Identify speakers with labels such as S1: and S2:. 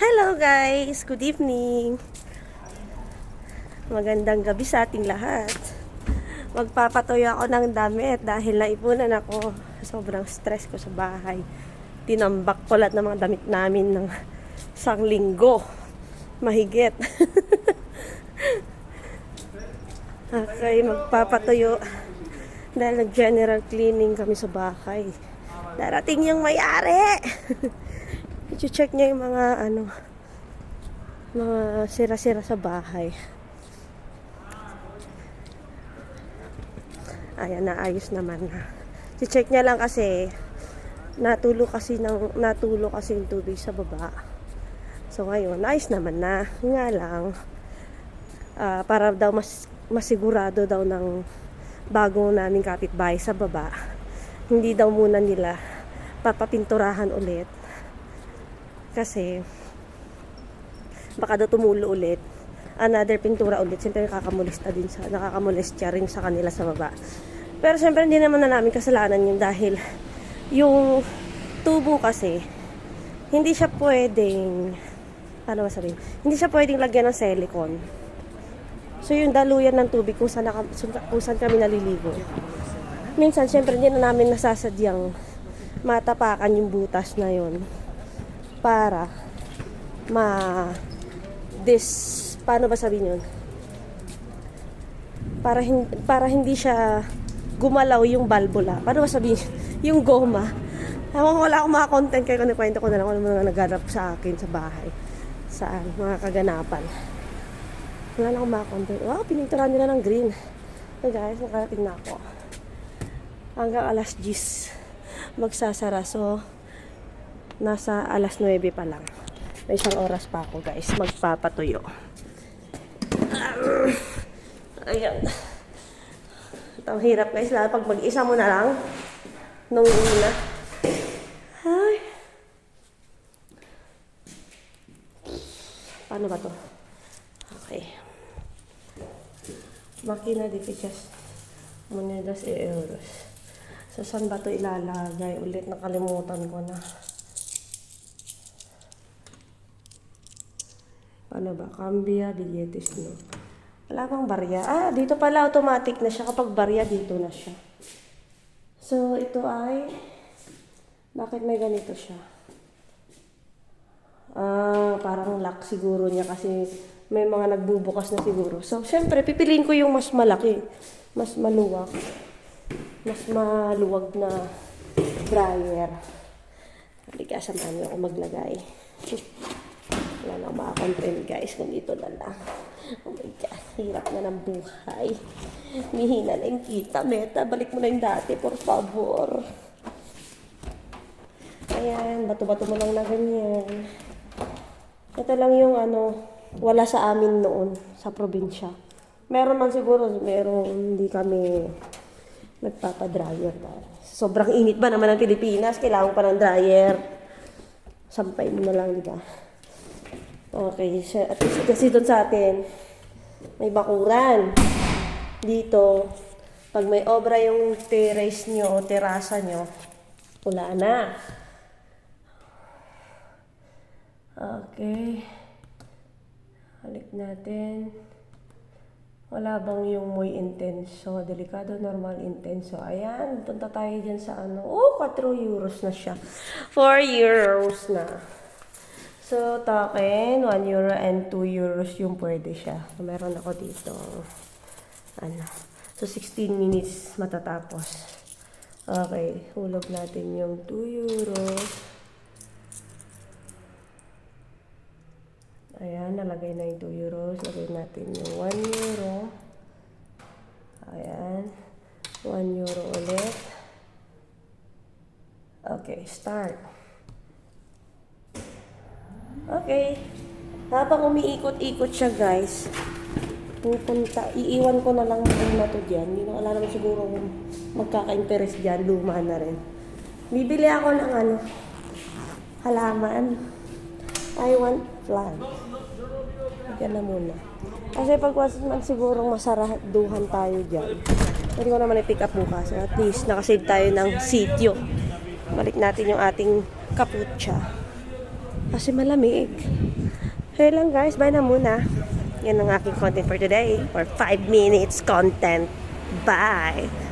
S1: Hello guys! Good evening! Magandang gabi sa ating lahat. Magpapatuyo ako ng damit dahil naipunan ako. Sobrang stress ko sa bahay. Tinambak ko lahat ng mga damit namin ng isang linggo. Mahigit. okay, magpapatuyo. Dahil nag-general cleaning kami sa bahay. Darating yung may-ari! I-check niya yung mga ano mga sira-sira sa bahay. Ayan, naayos naman na. I-check niya lang kasi natulo kasi ng natulo kasi yung tubig sa baba. So ngayon, naayos naman na. Nga lang ah, para daw mas masigurado daw ng bago naming kapitbahay sa baba. Hindi daw muna nila papapinturahan ulit kasi baka daw tumulo ulit. Another pintura ulit. Siyempre nakakamulista din sa nakakamulistya rin sa kanila sa baba. Pero siyempre hindi naman na namin kasalanan yun dahil yung tubo kasi hindi siya pwedeng ano ba sabihin? Hindi siya pwedeng lagyan ng silicone. So yung daluyan ng tubig kung saan, naka, kung saan kami naliligo. Minsan siyempre hindi na namin nasasadyang matapakan yung butas na yon para ma this paano ba sabihin yun? Para hin, para hindi siya gumalaw yung balbula. Paano ba sabihin yung goma. Ewan ko, wala akong mga content kaya kung kwento ko na lang kung ano mga naganap sa akin sa bahay saan mga kaganapan. Wala na akong mga content. Wow pininturahan nila ng green. So guys nakarating na ako. Hanggang alas 10 magsasara. So nasa alas 9 pa lang. May isang oras pa ako guys, magpapatuyo. Ayan. Ito hirap guys, lalo pag mag-isa mo na lang. Nung una. Ay. Paano ba to? Okay. Makina di fichas monedas e euros. So, saan ba to ilalagay? Ulit nakalimutan ko na. Ba? Cambia, billetes, no? Wala bang barya? Ah, dito pala automatic na siya. Kapag barya, dito na siya. So, ito ay... Bakit may ganito siya? Ah, parang lock siguro niya kasi may mga nagbubukas na siguro. So, syempre, pipiliin ko yung mas malaki. Mas maluwag. Mas maluwag na dryer. Halika, samahan niyo ako maglagay. Na akong makakontent guys kung na lang. Oh my God, hirap na ng buhay. Mihina na yung kita. Meta, balik mo na yung dati, por favor. Ayan, bato-bato mo lang na ganyan. Ito lang yung ano, wala sa amin noon, sa probinsya. Meron man siguro, meron hindi kami nagpapadryer na. Sobrang init ba naman ng Pilipinas? Kailangan pa ng dryer. Sampay mo na lang, di ba? Okay, siya- at least kasi doon sa atin, may bakuran. Dito, pag may obra yung terrace nyo o terasa nyo, wala na. Okay. Halik natin. Wala bang yung muy intenso, delikado, normal, intenso. Ayan, punta tayo dyan sa ano. Oh, 4 euros na siya. 4 euros na. So, token, 1 euro and 2 euros yung pwede siya. Meron ako dito. Ano. So, 16 minutes matatapos. Okay, hulog natin yung 2 euros. Ayan, nalagay na yung 2 euros. Lagay natin yung 1 euro. Ayan. 1 euro ulit. Okay, start. Okay. Habang umiikot-ikot siya, guys, pupunta, iiwan ko na lang muna to dyan. Hindi na wala siguro kung magkaka-interest dyan, luma na rin. Bibili ako ng ano, halaman. I want plant. Yan na muna. Kasi pag man siguro masaraduhan tayo dyan. Pwede ko naman i-pick up bukas. At least nakasave tayo ng sityo. Balik natin yung ating kaputsa. Kasi malamig. Kaya lang guys, bye na muna. Yan ang aking content for today. Or 5 minutes content. Bye!